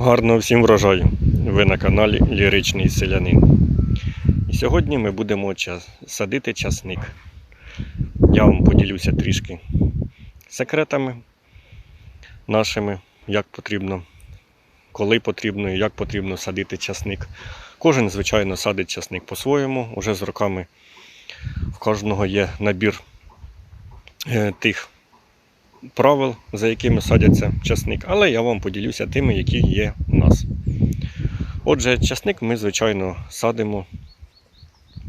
Гарного всім врожаю! Ви на каналі Ліричний Селянин. І сьогодні ми будемо садити часник. Я вам поділюся трішки секретами нашими, як потрібно, коли потрібно і як потрібно садити часник. Кожен, звичайно, садить часник по-своєму. Уже з роками в кожного є набір е, тих правил, за якими садяться часник, але я вам поділюся тими, які є у нас. Отже, часник ми, звичайно, садимо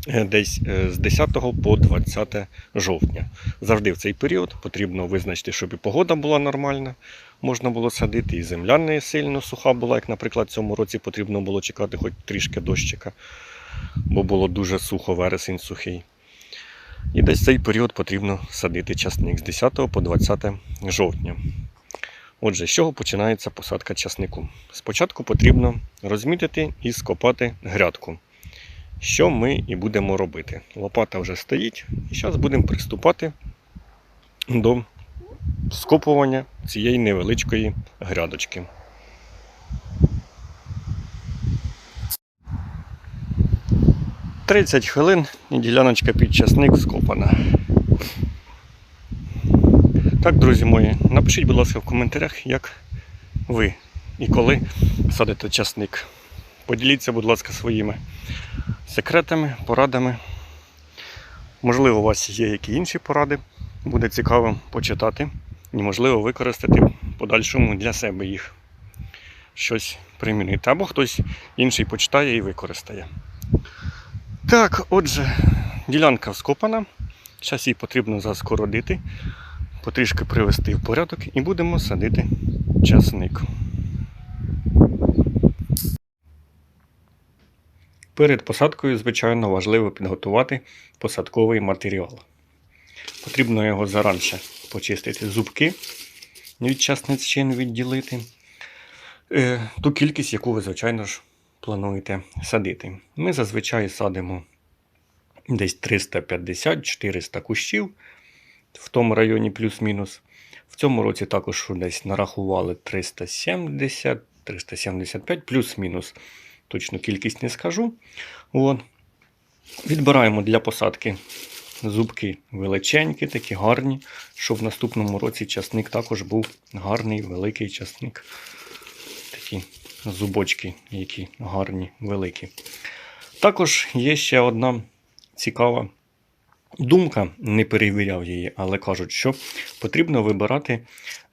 е, десь е, з 10 по 20 жовтня. Завжди в цей період потрібно визначити, щоб і погода була нормальна, можна було садити, і земля не сильно суха була, як, наприклад, цьому році потрібно було чекати хоч трішки дощика, бо було дуже сухо, вересень сухий. І десь цей період потрібно садити часник з 10 по 20 жовтня. Отже, з чого починається посадка часнику? Спочатку потрібно розмітити і скопати грядку. Що ми і будемо робити. Лопата вже стоїть, і зараз будемо приступати до скопування цієї невеличкої грядочки. Тридцять хвилин і діляночка під часник скопана. Так, друзі мої, напишіть, будь ласка, в коментарях, як ви і коли садите часник. Поділіться, будь ласка, своїми секретами, порадами. Можливо, у вас є які інші поради. Буде цікаво почитати і, можливо, використати в подальшому для себе їх щось примінити. Або хтось інший почитає і використає. Так, отже, ділянка вскопана. Зараз її потрібно заскородити, потрішки привести в порядок і будемо садити часник. Перед посадкою, звичайно, важливо підготувати посадковий матеріал. Потрібно його заранше почистити зубки від часничин відділити. Е, Ту кількість, яку ви, звичайно ж, плануєте садити. Ми зазвичай садимо десь 350-400 кущів в тому районі плюс-мінус. В цьому році також десь нарахували 370, 375 плюс-мінус. Точну кількість не скажу. От. Відбираємо для посадки зубки величенькі, такі гарні, щоб в наступному році часник також був гарний, великий часник. Такі зубочки, які гарні, великі. Також є ще одна цікава думка, не перевіряв її, але кажуть, що потрібно вибирати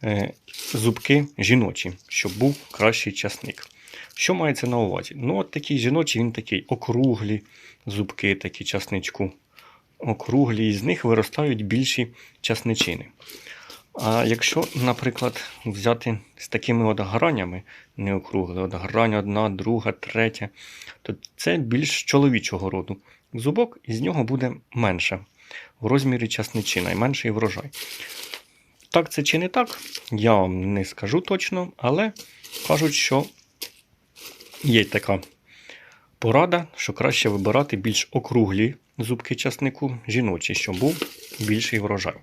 е, зубки жіночі, щоб був кращий часник. Що мається на увазі? Ну, от такий жіночий, він такий округлі зубки, такі часничку. Округлі, і з них виростають більші часничини. А якщо, наприклад, взяти з такими от гранями, не округли, от грань одна, друга, третя, то це більш чоловічого роду зубок, і з нього буде менше в розмірі часничина і менший врожай. Так це чи не так, я вам не скажу точно, але кажуть, що є така порада, що краще вибирати більш округлі зубки часнику жіночі, щоб був більший врожай.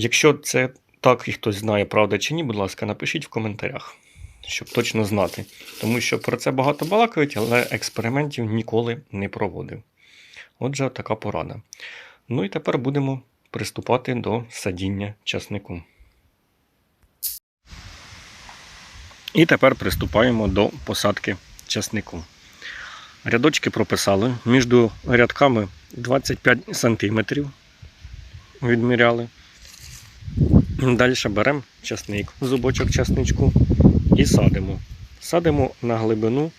Якщо це так і хтось знає, правда чи ні, будь ласка, напишіть в коментарях, щоб точно знати. Тому що про це багато балакають, але експериментів ніколи не проводив. Отже, така порада. Ну і тепер будемо приступати до садіння часнику. І тепер приступаємо до посадки часнику. Рядочки прописали. Між рядками 25 см відміряли. Далі беремо часник, зубочок часничку і садимо. Садимо на глибину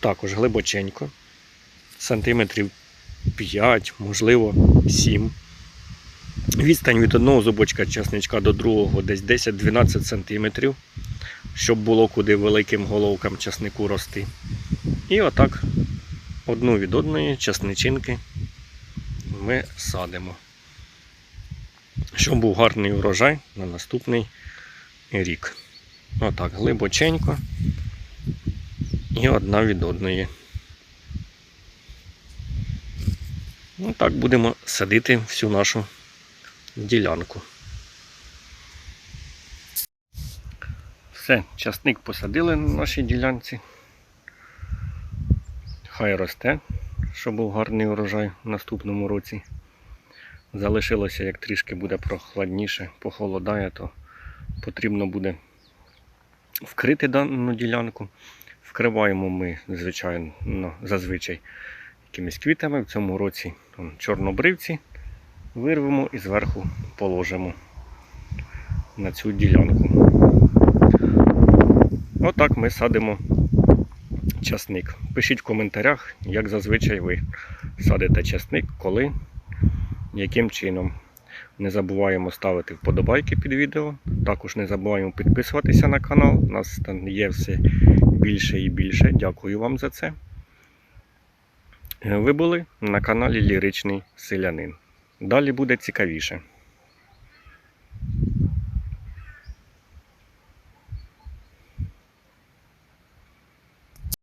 також глибоченько, сантиметрів 5, можливо 7. Відстань від одного зубочка часничка до другого десь 10-12 см, щоб було куди великим головкам часнику рости. І отак одну від одної часничинки ми садимо. Щоб був гарний урожай на наступний рік. Отак, глибоченько і одна від одної. Ну так будемо садити всю нашу ділянку. Все, часник посадили на нашій ділянці. Хай росте, щоб був гарний урожай в наступному році. Залишилося, як трішки буде прохладніше, похолодає, то потрібно буде вкрити дану ділянку. Вкриваємо ми, звичайно, зазвичай якимись квітами. В цьому році чорнобривці вирвемо і зверху положимо на цю ділянку. Отак ми садимо часник. Пишіть в коментарях, як зазвичай ви садите часник, коли, яким чином. Не забуваємо ставити вподобайки під відео. Також не забуваємо підписуватися на канал. У нас там є все більше і більше. Дякую вам за це. Ви були на каналі Ліричний Селянин. Далі буде цікавіше.